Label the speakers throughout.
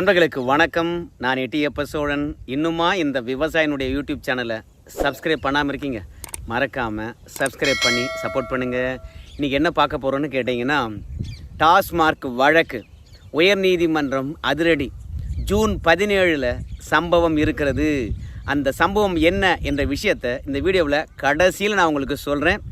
Speaker 1: நண்பர்களுக்கு வணக்கம். நான் எட்டியப்ப சோழன். இன்னுமா இந்த விவசாயினுடைய யூடியூப் சேனலை சப்ஸ்கிரைப் பண்ணாமல் இருக்கீங்க? மறக்காமல் சப்ஸ்கிரைப் பண்ணி சப்போர்ட் பண்ணுங்கள் இன்றைக்கி என்ன பார்க்க போகிறோன்னு கேட்டிங்கன்னா டாஸ்மார்க் வழக்கு. உயர்நீதிமன்றம் அதிரடி. ஜூன் பதினேழில் சம்பவம் இருக்கிறது. அந்த சம்பவம் என்ன என்ற விஷயத்தை இந்த வீடியோவில் கடைசியில் நான் உங்களுக்கு சொல்கிறேன்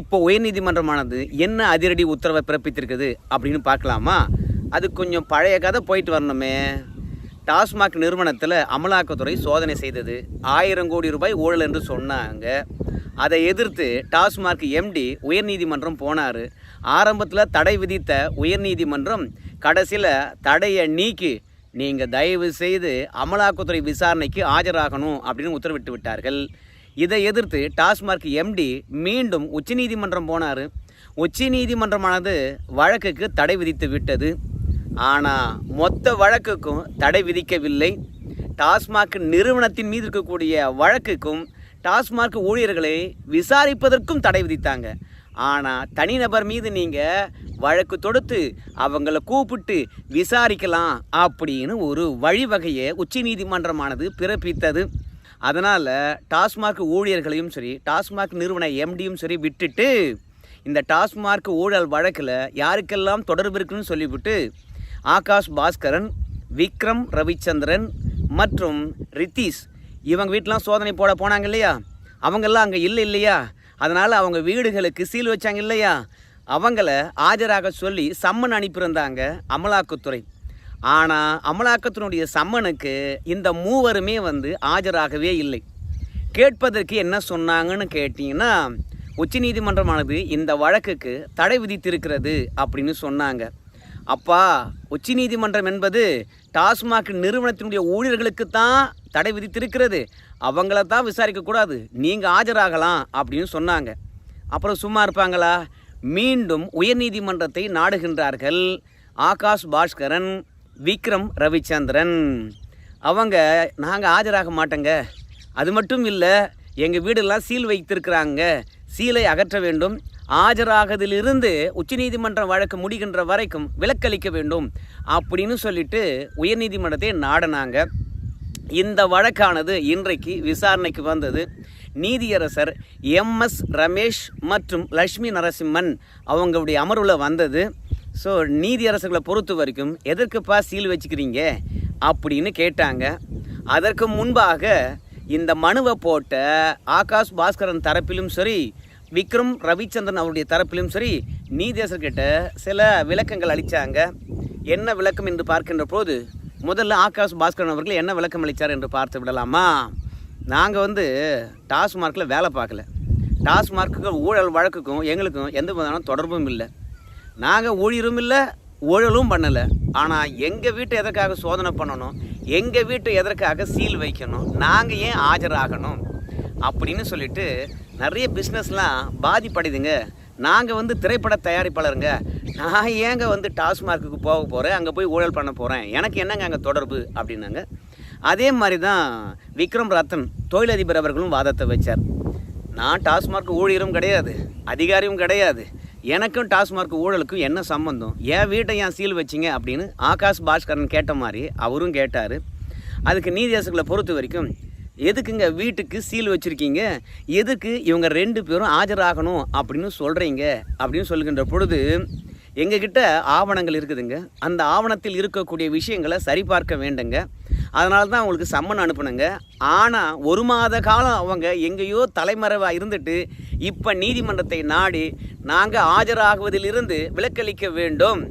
Speaker 1: இப்போ உயர்நீதிமன்றமானது என்ன அதிரடி உத்தரவை பிறப்பித்திருக்குது அப்படின்னு பார்க்கலாமா? அது கொஞ்சம் பழைய கதை போயிட்டு வரணுமே. டாஸ்மாக் நிறுவனத்தில் அமலாக்கத்துறை சோதனை செய்தது. ஆயிரம் கோடி ரூபாய் ஊழல் என்று சொன்னாங்க. அதை எதிர்த்து டாஸ்மாக் எம்டி உயர்நீதிமன்றம் போனார். ஆரம்பத்தில் தடை விதித்த உயர்நீதிமன்றம் கடைசியில் தடையை நீக்கி நீங்கள் தயவு செய்து அமலாக்கத்துறை விசாரணைக்கு ஆஜராகணும் அப்படின்னு உத்தரவிட்டு விட்டார்கள். இதை எதிர்த்து டாஸ்மாக் எம்டி மீண்டும் உச்சநீதிமன்றம் போனார். உச்சநீதிமன்றமானது வழக்குக்கு தடை விதித்து விட்டது. ஆனால் மொத்த வழக்குக்கும் தடை விதிக்கவில்லை. டாஸ்மாக் நிறுவனத்தின் மீது இருக்கக்கூடிய வழக்குக்கும் டாஸ்மாக் ஊழியர்களை விசாரிப்பதற்கும் தடை விதித்தாங்க. ஆனால் தனிநபர் மீது நீங்கள் வழக்கு தொடுத்து அவங்கள கூப்பிட்டு விசாரிக்கலாம் அப்படின்னு ஒரு வழிவகையை உச்சநீதிமன்றமானது பிறப்பித்தது. அதனால் டாஸ்மாக் ஊழியர்களையும் சரி டாஸ்மாக் நிறுவன எம்டியும் சரி விட்டுட்டு இந்த டாஸ்மார்க் ஊழல் வழக்கில் யாருக்கெல்லாம் தொடர்பு இருக்குன்னு சொல்லிவிட்டு ஆகாஷ் பாஸ்கரன் விக்ரம் ரவிச்சந்திரன் மற்றும் ரித்தீஷ். இவங்க வீட்டெலாம் சோதனை போட போனாங்க இல்லையா? அவங்கெல்லாம் அங்கே இல்லை இல்லையா? அதனால் அவங்க வீடுகளுக்கு சீல் வச்சாங்க இல்லையா? அவங்கள ஆஜராக சொல்லி சம்மன் அனுப்பியிருந்தாங்க அமலாக்கத்துறை. ஆனால் அமலாக்கத்தினுடைய சம்மனுக்கு இந்த மூவருமே வந்து ஆஜராகவே இல்லை. கேட்பதற்கு என்ன சொன்னாங்கன்னு கேட்டிங்கன்னா உச்சநீதிமன்றமானது இந்த வழக்குக்கு தடை விதித்திருக்கிறது அப்படின்னு சொன்னாங்க. அப்பா உச்சநீதிமன்றம் என்பது டாஸ்மாக் நிறுவனத்தினுடைய ஊழியர்களுக்கு தான் தடை விதித்திருக்கிறது. அவங்கள தான் விசாரிக்கக்கூடாது நீங்கள் ஆஜராகலாம் அப்படின்னு சொன்னாங்க. அப்புறம் சும்மா இருப்பாங்களா? மீண்டும் உயர்நீதிமன்றத்தை நாடுகின்றார்கள் ஆகாஷ் பாஸ்கரன் விக்ரம் ரவிச்சந்திரன். அவங்க நாங்கள் ஆஜராக மாட்டோங்க. அது மட்டும் இல்லை எங்கள் வீடெல்லாம் சீல் வைத்திருக்கிறாங்க. சீலை அகற்ற வேண்டும். ஆஜராகதிலிருந்து உச்சநீதிமன்றம் வழக்கு முடிகின்ற வரைக்கும் விலக்களிக்க வேண்டும் அப்படின்னு சொல்லிட்டு உயர்நீதிமன்றத்தை நாடினாங்க. இந்த வழக்கானது இன்றைக்கு விசாரணைக்கு வந்தது. நீதியரசர் எம்எஸ் ரமேஷ் மற்றும் லக்ஷ்மி நரசிம்மன் அவங்களுடைய அமர்வில் வந்தது. ஸோ நீதியரசர்களை பொறுத்த வரைக்கும் எதற்குப்பா சீல் வச்சுக்கிறீங்க அப்படின்னு கேட்டாங்க. அதற்கு முன்பாக இந்த மனுவை போட்ட ஆகாஷ் பாஸ்கரன் தரப்பிலும் சரி விக்ரம் ரவிச்சந்திரன் அவருடைய தரப்பிலும் சரி நீதேசர்கிட்ட சில விளக்கங்கள் அளித்தாங்க என்ன விளக்கம் என்று பார்க்கின்ற போது முதல்ல ஆகாஷ் பாஸ்கரன் அவர்கள் என்ன விளக்கம் அளித்தார் என்று பார்த்து விடலாமா? நாங்கள் வந்து டாஸ்மார்க்கில் வேலை பார்க்கல. டாஸ்மார்க்கு ஊழல் வழக்குக்கும் எங்களுக்கும் எந்த விதமான தொடர்பும் இல்லை. நாங்கள் ஊழியரும் இல்லை ஊழலும் பண்ணலை. ஆனால் எங்கள் வீட்டை எதற்காக சோதனை பண்ணணும்? எங்கள் வீட்டை எதற்காக சீல் வைக்கணும்? நாங்கள் ஏன் ஆஜராகணும்? அப்படின்னு சொல்லிட்டு நிறைய பிஸ்னஸ்லாம் பாதிப்படையுதுங்க நாங்கள் வந்து திரைப்பட தயாரிப்பாளருங்க. நான் ஏங்க வந்து டாஸ்மார்க்குக்கு போக போகிறேன் அங்கே போய் ஊழல் பண்ண போகிறேன் எனக்கு என்னங்க அங்கே தொடர்பு அப்படின்னாங்க. அதே மாதிரி தான் விக்ரம் ரத்தன் தொழிலதிபர் அவர்களும் வாதத்தை வச்சார். நான் டாஸ்மார்க் ஊழியரும் கிடையாது அதிகாரியும் கிடையாது. எனக்கும் டாஸ்மார்க் ஊழலுக்கும் என்ன சம்பந்தம்? என் வீட்டை ஏன் சீல் வச்சிங்க அப்படின்னு ஆகாஷ் பாஸ்கரன் கேட்ட மாதிரி அவரும் கேட்டார். அதுக்கு நீதியரசுகளை பொறுத்த வரைக்கும் எதுக்குங்க வீட்டுக்கு சீல் வச்சுருக்கீங்க? எதுக்கு இவங்க ரெண்டு பேரும் ஆஜராகணும் அப்படின்னு சொல்கிறீங்க அப்படின்னு சொல்லுகின்ற பொழுது எங்ககிட்ட ஆவணங்கள் இருக்குதுங்க. அந்த ஆவணத்தில் இருக்கக்கூடிய விஷயங்களை சரிபார்க்க வேண்டுங்க. அதனால தான் அவங்களுக்கு சம்மன் அனுப்புனங்க. ஆனால் ஒரு மாத காலம் அவங்க எங்கேயோ தலைமறைவாக இருந்துட்டு இப்போ நீதிமன்றத்தை நாடி நாங்கள் ஆஜராகுவதிலிருந்து விலக்களிக்க வேண்டும்.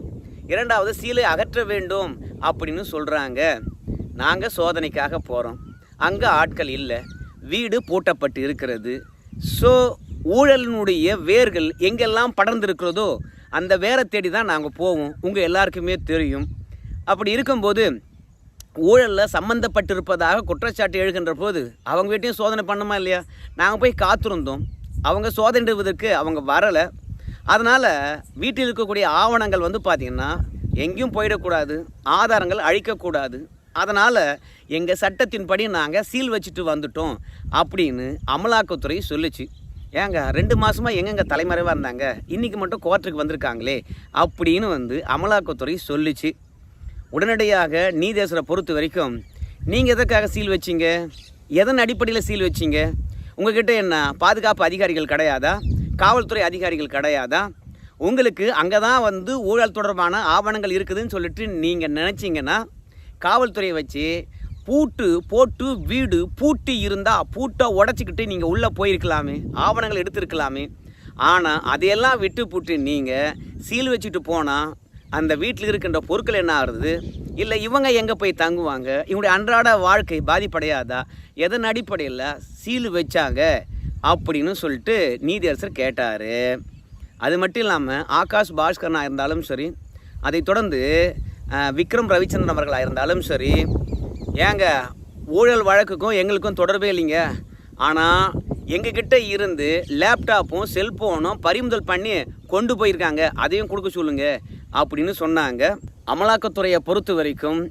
Speaker 1: இரண்டாவது சீலை அகற்ற வேண்டும் அப்படின்னு சொல்கிறாங்க நாங்கள் சோதனைக்காக போகிறோம் அங்கே ஆட்கள் இல்லை. வீடு பூட்டப்பட்டு இருக்கிறது. ஸோ ஊழலினுடைய வேர்கள் எங்கெல்லாம் படர்ந்திருக்கிறதோ அந்த வேரை தேடி தான் நாங்கள் போவோம். உங்கள் எல்லாருக்குமே தெரியும். அப்படி இருக்கும்போது ஊழலில் சம்மந்தப்பட்டிருப்பதாக குற்றச்சாட்டு எழுகின்ற போது அவங்க வீட்டையும் சோதனை பண்ணுமா இல்லையா? நாங்கள் போய் காத்திருந்தோம். அவங்க சோதனைடுவதற்கு அவங்க வரலை. அதனால் வீட்டில் இருக்கக்கூடிய ஆவணங்கள் வந்து பார்த்திங்கன்னா எங்கேயும் போயிடக்கூடாது. ஆதாரங்கள் அழிக்கக்கூடாது. அதனால் எங்கள் சட்டத்தின்படி நாங்கள் சீல் வச்சுட்டு வந்துட்டோம் அப்படின்னு அமலாக்கத்துறை சொல்லுச்சு. ஏங்க ரெண்டு மாதமாக எங்கெங்க தலைமறைவாக இருந்தாங்க? இன்றைக்கி மட்டும் கோர்ட்டுக்கு வந்திருக்காங்களே அப்படின்னு வந்து அமலாக்கத்துறை சொல்லுச்சு. உடனடியாக நீதேசரை பொறுத்த வரைக்கும் நீங்கள் எதற்காக சீல் வச்சிங்க? எதன் அடிப்படையில் சீல் வச்சிங்க? உங்ககிட்ட என்ன பாதுகாப்பு அதிகாரிகள் கிடையாதா? காவல்துறை அதிகாரிகள் கிடையாதா? உங்களுக்கு அங்கே தான் வந்து ஊழல் தொடர்பான ஆவணங்கள் இருக்குதுன்னு சொல்லிட்டு நீங்கள் நினச்சிங்கன்னா காவல்துறையை வச்சு பூட்டு போட்டு வீடு பூட்டி இருந்தால் பூட்டை உடச்சிக்கிட்டு நீங்கள் உள்ளே போயிருக்கலாமே ஆவணங்கள் எடுத்திருக்கலாமே. ஆனால் அதையெல்லாம் விட்டு புட்டு நீங்கள் சீல் வச்சுட்டு போனால் அந்த வீட்டில் இருக்கின்ற பொருட்கள் என்ன ஆகுறது? இல்லை இவங்க எங்கே போய் தங்குவாங்க? இவங்களுடைய அன்றாட வாழ்க்கை பாதிப்படையாதா? எதன் அடிப்படையில் சீல் வச்சாங்க? அப்படின்னு சொல்லிட்டு நீதியரசர் கேட்டார். அது மட்டும் இல்லாமல் ஆகாஷ் பாஸ்கரனாக இருந்தாலும் சரி அதைத் தொடர்ந்து விக்ரம் ரவிச்சந்திரன் அவர்களாக இருந்தாலும் சரி ஏங்க ஊழல் வழக்குக்கும் எங்களுக்கும் தொடர்பே இல்லைங்க. ஆனால் எங்ககிட்ட இருந்து லேப்டாப்பும் செல்ஃபோனும் பறிமுதல் பண்ணி கொண்டு போயிருக்காங்க. அதையும் கொடுக்க சொல்லுங்க அப்படின்னு சொன்னாங்க. அமலாக்கத்துறையை பொறுத்த வரைக்கும்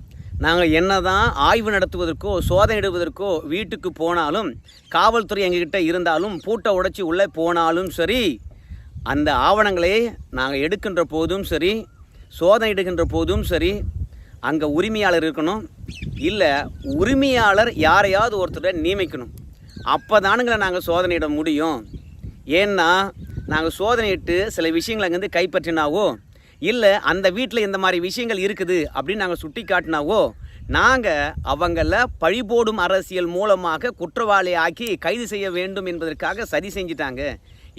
Speaker 1: நாங்கள் என்ன தான் ஆய்வு நடத்துவதற்கோ சோதனையிடுவதற்கோ வீட்டுக்கு போனாலும் காவல்துறை எங்ககிட்ட இருந்தாலும் பூட்டை உடைச்சி உள்ளே போனாலும் சரி அந்த ஆவணங்களை நாங்கள் எடுக்கின்ற போதும் சரி சோதனையிடுகின்ற போதும் சரி அங்கே உரிமையாளர் இருக்கணும். இல்லை உரிமையாளர் யாரையாவது ஒருத்தரை நியமிக்கணும். அப்போ தானுங்களை நாங்கள் சோதனையிட முடியும். ஏன்னா நாங்கள் சோதனையிட்டு சில விஷயங்களை அங்கேருந்து கைப்பற்றினாவோ இல்லை அந்த வீட்டில் இந்த மாதிரி விஷயங்கள் இருக்குது அப்படின்னு நாங்கள் சுட்டி காட்டினாவோ நாங்கள் அவங்கள பழிபோடும் அரசியல் மூலமாக குற்றவாளி ஆக்கி கைது செய்ய வேண்டும் என்பதற்காக சதி செஞ்சிட்டாங்க.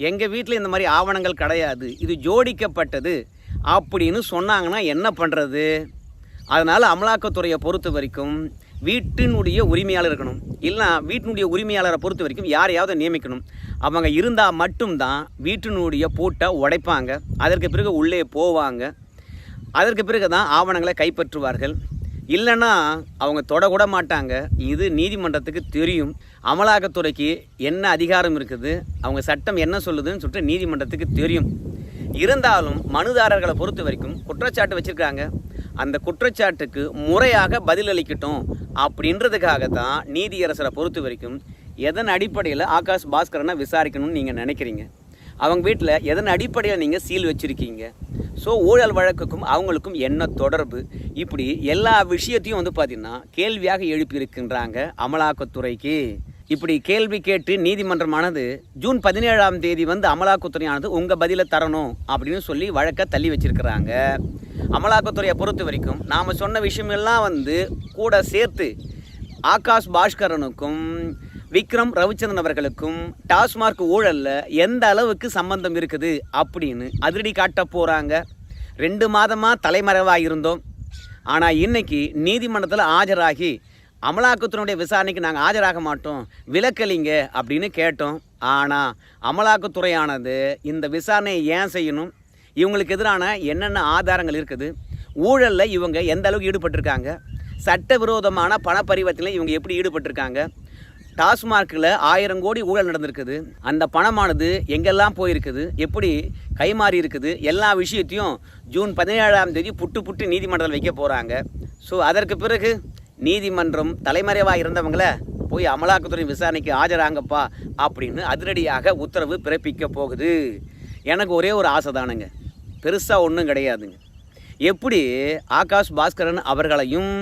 Speaker 1: எங்கள் வீட்டில் இந்த மாதிரி ஆவணங்கள் கிடையாது. இது ஜோடிக்கப்பட்டது. அப்படின்னு சொன்னாங்கன்னா என்ன பண்ணுறது அதனால் அமலாக்கத்துறையை பொறுத்த வரைக்கும் வீட்டினுடைய உரிமையாளர் இருக்கணும். இல்லை வீட்டினுடைய உரிமையாளரை பொறுத்த வரைக்கும் யாரையாவது நியமிக்கணும். அவங்க இருந்தால் மட்டும்தான் வீட்டினுடைய பூட்டை உடைப்பாங்க. அதற்கு பிறகு உள்ளே போவாங்க. அதற்கு பிறகு தான் ஆவணங்களை கைப்பற்றுவார்கள். இல்லைன்னா அவங்க தொடக்கூட மாட்டாங்க. இது நீதிமன்றத்துக்கு தெரியும். அமலாக்கத்துறைக்கு என்ன அதிகாரம் இருக்குது? அவங்க சட்டம் என்ன சொல்லுதுன்னு சொல்லிட்டு நீதிமன்றத்துக்கு தெரியும். இருந்தாலும் மனுதாரர்களை பொறுத்த வரைக்கும் குற்றச்சாட்டு வச்சுருக்காங்க அந்த குற்றச்சாட்டுக்கு முறையாக பதிலளிக்கட்டும் அப்படின்றதுக்காக தான் நீதியரசரை பொறுத்த வரைக்கும் எதன் அடிப்படையில் ஆகாஷ் பாஸ்கரனை விசாரிக்கணும்னு நீங்கள் நினைக்கிறீங்க? அவங்க வீட்டில் எதன் அடிப்படையில் நீங்கள் சீல் வச்சுருக்கீங்க? ஸோ ஊழல் வழக்குக்கும் அவங்களுக்கும் என்ன தொடர்பு? இப்படி எல்லா விஷயத்தையும் வந்து பார்த்திங்கன்னா கேள்வியாக எழுப்பியிருக்கின்றாங்க அமலாக்கத்துறைக்கு. இப்படி கேள்வி கேட்டு நீதிமன்றமானது ஜூன் பதினேழாம் தேதி வந்து அமலாக்கத்துறையானது உங்கள் பதிலை தரணும் அப்படின்னு சொல்லி வழக்கை தள்ளி வச்சிருக்கிறாங்க. அமலாக்கத்துறையை பொறுத்த வரைக்கும் நாம் சொன்ன விஷயமெல்லாம் வந்து கூட சேர்த்து ஆகாஷ் பாஸ்கரனுக்கும் விக்ரம் ரவிச்சந்திரன் அவர்களுக்கும் டாஸ்மார்க் ஊழலில் எந்த அளவுக்கு சம்பந்தம் இருக்குது அப்படின்னு அதிரடி காட்ட போகிறாங்க ரெண்டு மாதமாக தலைமறைவாக இருந்தோம். ஆனால் இன்றைக்கி நீதிமன்றத்தில் ஆஜராகி அமலாக்கத்துறையுடைய விசாரணைக்கு நாங்கள் ஆஜராக மாட்டோம். விலக்கலிங்க அப்படின்னு கேட்டோம். ஆனால் அமலாக்கத்துறையானது இந்த விசாரணையை ஏன் செய்யணும்? இவங்களுக்கு எதிரான என்னென்ன ஆதாரங்கள் இருக்குது? ஊழலில் இவங்க எந்த அளவுக்கு ஈடுபட்டிருக்காங்க? சட்டவிரோதமான பண இவங்க எப்படி ஈடுபட்டிருக்காங்க? டாஸ்மார்க்கில் ஆயிரம் கோடி ஊழல் நடந்திருக்குது. அந்த பணமானது எங்கெல்லாம் போயிருக்குது? எப்படி கைமாறி இருக்குது? எல்லா விஷயத்தையும் ஜூன் பதினேழாம் தேதி புட்டு புட்டு நீதிமன்றத்தில் வைக்க போகிறாங்க ஸோ அதற்கு பிறகு நீதிமன்றம் தலைமறைவாக இருந்தவங்கள போய் அமலாக்கத்துறை விசாரணைக்கு ஆஜராங்கப்பா அப்படின்னு அதிரடியாக உத்தரவு பிறப்பிக்க போகுது. எனக்கு ஒரே ஒரு ஆசை தானுங்க. பெருசாக ஒன்றும் கிடையாதுங்க. எப்படி ஆகாஷ் பாஸ்கரன் அவர்களையும்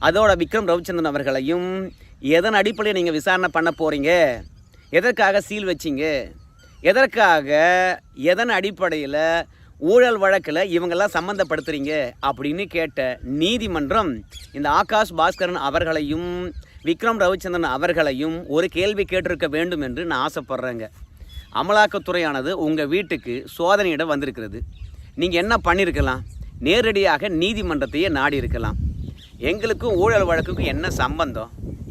Speaker 1: அதோட விக்ரம் ரவிச்சந்திரன் அவர்களையும் எதன் அடிப்படையில் நீங்கள் விசாரணை பண்ண போகிறீங்க எதற்காக சீல் வச்சிங்க? எதற்காக எதன் அடிப்படையில் ஊழல் வழக்கில் இவங்கெல்லாம் சம்மந்தப்படுத்துறீங்க அப்படின்னு கேட்ட நீதிமன்றம் இந்த ஆகாஷ் பாஸ்கரன் அவர்களையும் விக்ரம் ரவிச்சந்திரன் அவர்களையும் ஒரு கேள்வி கேட்டிருக்க வேண்டும் என்று நான் ஆசைப்பட்றேங்க. அமலாக்கத்துறையானது உங்கள் வீட்டுக்கு சோதனையிட வந்திருக்கிறது. நீங்கள் என்ன பண்ணியிருக்கலாம் நேரடியாக நீதிமன்றத்தையே நாடி இருக்கலாம் எங்களுக்கும் ஊழல் வழக்குக்கும் என்ன சம்பந்தம்?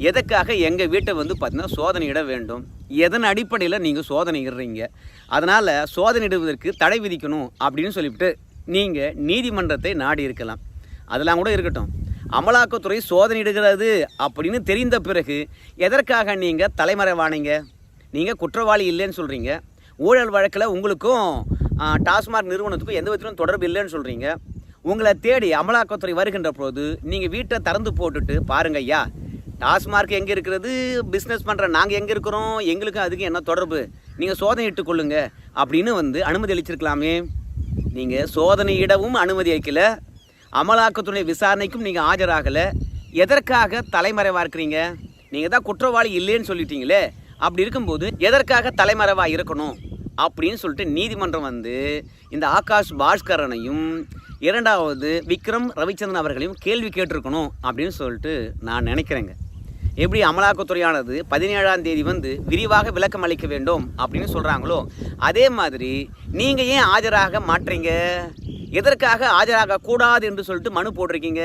Speaker 1: எதுக்காக எங்கள் வீட்டை வந்து பார்த்திங்கன்னா சோதனையிட வேண்டும்? எதன் அடிப்படையில் நீங்கள் சோதனையிடுறீங்க அதனால் சோதனையிடுவதற்கு தடை விதிக்கணும் அப்படின்னு சொல்லிவிட்டு நீங்கள் நீதிமன்றத்தை நாடி இருக்கலாம். அதெல்லாம் கூட இருக்கட்டும். அமலாக்கத்துறை சோதனையிடுகிறது அப்படின்னு தெரிந்த பிறகு எதற்காக நீங்கள் தலைமறைவானீங்க நீங்கள் குற்றவாளி இல்லைன்னு சொல்கிறீங்க ஊழல் வழக்கில் உங்களுக்கும் டாஸ்மாக் நிறுவனத்துக்கும் எந்த விதத்திலும் தொடர்பு இல்லைன்னு சொல்கிறீங்க உங்களை தேடி அமலாக்கத்துறை வருகின்ற போது நீங்கள் வீட்டை திறந்து போட்டுட்டு பாருங்க ஐயா. டாஸ்மார்க் எங்கே இருக்கிறது? பிஸ்னஸ் பண்ணுற நாங்கள் எங்கே இருக்கிறோம்? எங்களுக்கும் அதுக்கு என்ன தொடர்பு? நீங்கள் சோதனையிட்டு கொள்ளுங்க அப்படின்னு வந்து அனுமதி அளிச்சிருக்கலாமே. நீங்கள் சோதனையிடவும் அனுமதி அளிக்கல. அமலாக்கத்துறை விசாரணைக்கும் நீங்கள் ஆஜராகலை. எதற்காக தலைமறைவாக இருக்கிறீங்க நீங்கள் தான் குற்றவாளி இல்லைன்னு சொல்லிட்டீங்களே. அப்படி இருக்கும்போது எதற்காக தலைமறைவாக இருக்கணும்? அப்படின்னு சொல்லிட்டு நீதிமன்றம் வந்து இந்த ஆகாஷ் பாஸ்கரனையும் இரண்டாவது விக்ரம் ரவிச்சந்திரன் அவர்களையும் கேள்வி கேட்டிருக்கணும் அப்படின்னு சொல்லிட்டு நான் நினைக்கிறேங்க. எப்படி அமலாக்கத்துறையானது பதினேழாம் தேதி வந்து விரிவாக விளக்கம் அளிக்க வேண்டும் அப்படின்னு சொல்கிறாங்களோ அதே மாதிரி நீங்கள் ஏன் ஆஜராக மாற்றீங்க? எதற்காக ஆஜராக கூடாது என்று சொல்லிட்டு மனு போட்டிருக்கீங்க?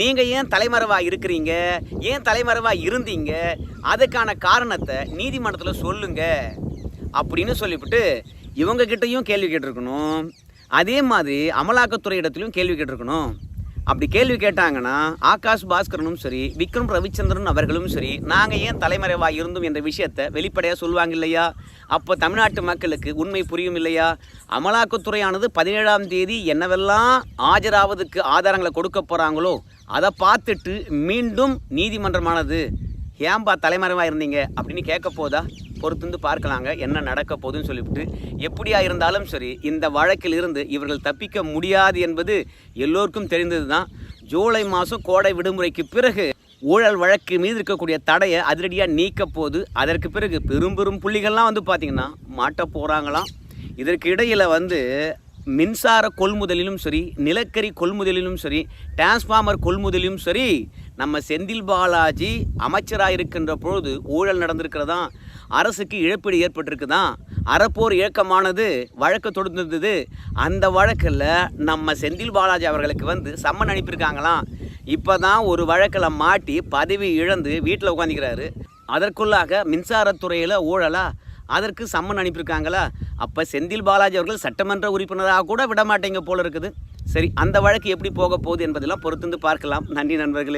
Speaker 1: நீங்கள் ஏன் தலைமறைவாக இருக்கிறீங்க? ஏன் தலைமறைவாக இருந்தீங்க? அதுக்கான காரணத்தை நீதிமன்றத்தில் சொல்லுங்க அப்படின்னு சொல்லிவிட்டு இவங்ககிட்டையும் கேள்வி கேட்டிருக்கணும். அதே மாதிரி அமலாக்கத்துறை இடத்துலையும் கேள்வி கேட்டிருக்கணும். அப்படி கேள்வி கேட்டாங்கன்னா ஆகாஷ் பாஸ்கரனும் சரி விக்ரம் ரவிச்சந்திரன் அவர்களும் சரி நாங்கள் ஏன் தலைமறைவாக இருந்தோம் என்ற விஷயத்தை வெளிப்படையாக சொல்லுவாங்க இல்லையா? அப்போ தமிழ்நாட்டு மக்களுக்கு உண்மை புரியும் இல்லையா? அமலாக்கத்துறையானது பதினேழாம் தேதி என்னவெல்லாம் ஆஜராவதுக்கு ஆதாரங்களை கொடுக்க போகிறாங்களோ அதை பார்த்துட்டு மீண்டும் நீதிமன்றமானது ஏன்பா தலைமறைவாக இருந்தீங்க? அப்படின்னு கேட்க போதா? பொறுத்திருந்து பார்க்கலாங்க என்ன நடக்க போகுதுன்னு சொல்லிவிட்டு எப்படியா இருந்தாலும் சரி இந்த வழக்கில் இருந்து இவர்கள் தப்பிக்க முடியாது என்பது எல்லோருக்கும் தெரிந்தது தான் ஜூலை மாதம் கோடை விடுமுறைக்கு பிறகு ஊழல் வழக்கு மீது இருக்கக்கூடிய தடையை அதிரடியாக நீக்க போது அதற்கு பிறகு பெரும் பெரும் புள்ளிகள்லாம் வந்து பார்த்திங்கன்னா மாட்ட போகிறாங்களாம் இதற்கு இடையில் வந்து மின்சார கொள்முதலிலும் சரி நிலக்கரி கொள்முதலிலும் சரி டிரான்ஸ்ஃபார்மர் கொள்முதலிலும் சரி நம்ம செந்தில் பாலாஜி அமைச்சராக இருக்கின்ற பொழுது ஊழல் நடந்திருக்கிறதா அரசுக்கு இழப்பீடு ஏற்பட்டிருக்குதான் அறப்போர் இயக்கமானது வழக்கு தொடுத்திருந்தது. அந்த வழக்கில் நம்ம செந்தில் பாலாஜி அவர்களுக்கு வந்து சம்மன் அனுப்பியிருக்காங்களாம் இப்போ தான் ஒரு வழக்கில் மாட்டி பதவி இழந்து வீட்டில் உட்காந்துக்கிறாரு அதற்குள்ளாக மின்சாரத்துறையில் ஊழலா? அதற்கு சம்மன் அனுப்பியிருக்காங்களா? அப்போ செந்தில் பாலாஜி அவர்கள் சட்டமன்ற உறுப்பினராக கூட விடமாட்டேங்க போல இருக்குது. சரி அந்த வழக்கு எப்படி போக போகுது என்பதெல்லாம் பொறுத்திருந்து பார்க்கலாம். நன்றி நண்பர்களே.